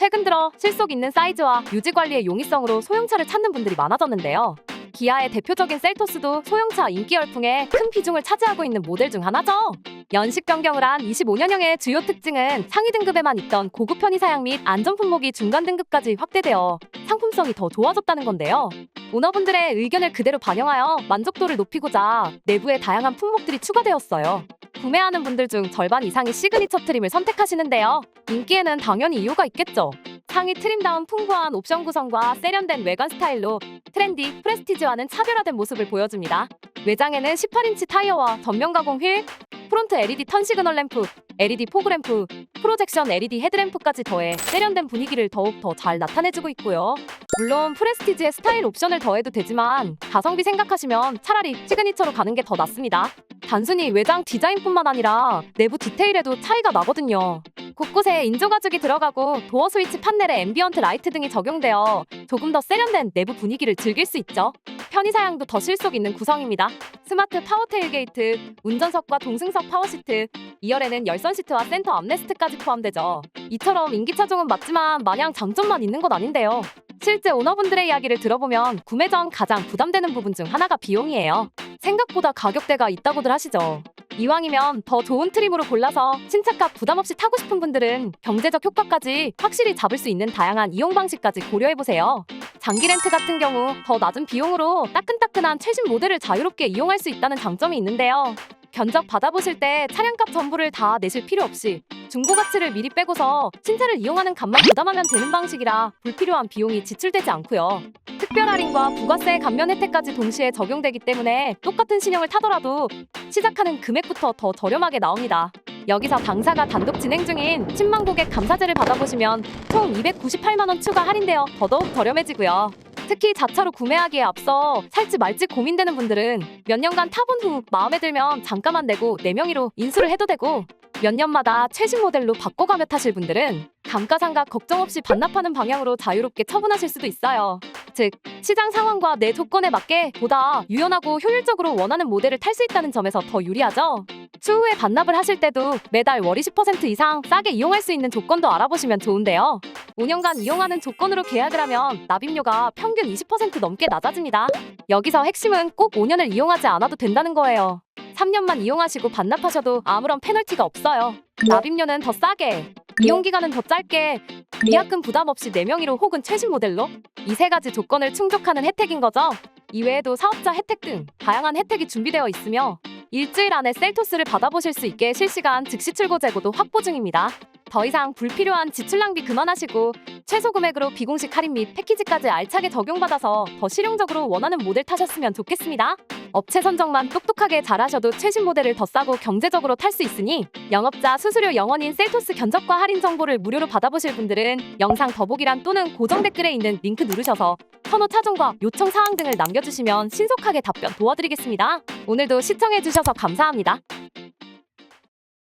최근 들어 실속 있는 사이즈와 유지 관리의 용이성으로 소형차를 찾는 분들이 많아졌는데요. 기아의 대표적인 셀토스도 소형차 인기 열풍에 큰 비중을 차지하고 있는 모델 중 하나죠. 연식 변경을 한 25년형의 주요 특징은 상위 등급에만 있던 고급 편의 사양 및 안전 품목이 중간 등급까지 확대되어 상품성이 더 좋아졌다는 건데요. 오너분들의 의견을 그대로 반영하여 만족도를 높이고자 내부에 다양한 품목들이 추가되었어요. 구매하는 분들 중 절반 이상이 시그니처 트림을 선택하시는데요. 인기에는 당연히 이유가 있겠죠. 상위 트림다운 풍부한 옵션 구성과 세련된 외관 스타일로 트렌디, 프레스티지와는 차별화된 모습을 보여줍니다. 외장에는 18인치 타이어와 전면 가공 휠, 프론트 LED 턴 시그널 램프, LED 포그램프, 프로젝션 LED 헤드램프까지 더해 세련된 분위기를 더욱 더 잘 나타내주고 있고요. 물론 프레스티지에 스타일 옵션을 더해도 되지만 가성비 생각하시면 차라리 시그니처로 가는 게 더 낫습니다. 단순히 외장 디자인뿐만 아니라 내부 디테일에도 차이가 나거든요. 곳곳에 인조 가죽이 들어가고 도어 스위치 판넬에 앰비언트 라이트 등이 적용되어 조금 더 세련된 내부 분위기를 즐길 수 있죠. 편의 사양도 더 실속 있는 구성입니다. 스마트 파워 테일게이트, 운전석과 동승석 파워 시트, 2열에는 열선 시트와 센터 암레스트까지 포함되죠. 이처럼 인기 차종은 맞지만 마냥 장점만 있는 건 아닌데요. 실제 오너분들의 이야기를 들어보면 구매 전 가장 부담되는 부분 중 하나가 비용이에요. 생각보다 가격대가 있다고들 하시죠. 이왕이면 더 좋은 트림으로 골라서 신차값 부담 없이 타고 싶은 분들은 경제적 효과까지 확실히 잡을 수 있는 다양한 이용 방식까지 고려해보세요. 장기 렌트 같은 경우 더 낮은 비용으로 따끈따끈한 최신 모델을 자유롭게 이용할 수 있다는 장점이 있는데요. 견적 받아보실 때 차량값 전부를 다 내실 필요 없이 중고 가치를 미리 빼고서 신차를 이용하는 값만 부담하면 되는 방식이라 불필요한 비용이 지출되지 않고요. 특별 할인과 부가세 감면 혜택까지 동시에 적용되기 때문에 똑같은 신형을 타더라도 시작하는 금액부터 더 저렴하게 나옵니다. 여기서 당사가 단독 진행 중인 10만 고객 감사제를 받아보시면 총 298만 원 추가 할인되어 더더욱 저렴해지고요. 특히 자차로 구매하기에 앞서 살지 말지 고민되는 분들은 몇 년간 타본 후 마음에 들면 잠깐만 내고 내 명의로 인수를 해도 되고 몇 년마다 최신 모델로 바꿔가며 타실 분들은 감가상각 걱정 없이 반납하는 방향으로 자유롭게 처분하실 수도 있어요. 즉 시장 상황과 내 조건에 맞게 보다 유연하고 효율적으로 원하는 모델을 탈 수 있다는 점에서 더 유리하죠. 추후에 반납을 하실 때도 매달 월이 10% 이상 싸게 이용할 수 있는 조건도 알아보시면 좋은데요. 5년간 이용하는 조건으로 계약을 하면 납입료가 평균 20% 넘게 낮아집니다. 여기서 핵심은 꼭 5년을 이용하지 않아도 된다는 거예요. 3년만 이용하시고 반납하셔도 아무런 페널티가 없어요. 납입료는 더 싸게, 이용 기간은 더 짧게, 미약금 부담 없이 내 명의로 혹은 최신 모델로 이 세 가지 조건을 충족하는 혜택인 거죠. 이외에도 사업자 혜택 등 다양한 혜택이 준비되어 있으며 일주일 안에 셀토스를 받아보실 수 있게 실시간 즉시 출고 재고도 확보 중입니다. 더 이상 불필요한 지출 낭비 그만하시고 최소 금액으로 비공식 할인 및 패키지까지 알차게 적용받아서 더 실용적으로 원하는 모델 타셨으면 좋겠습니다. 업체 선정만 똑똑하게 잘하셔도 최신 모델을 더 싸고 경제적으로 탈 수 있으니 영업자 수수료 영원인 셀토스 견적과 할인 정보를 무료로 받아보실 분들은 영상 더보기란 또는 고정 댓글에 있는 링크 누르셔서 선호 차종과 요청 사항 등을 남겨주시면 신속하게 답변 도와드리겠습니다. 오늘도 시청해주셔서 감사합니다.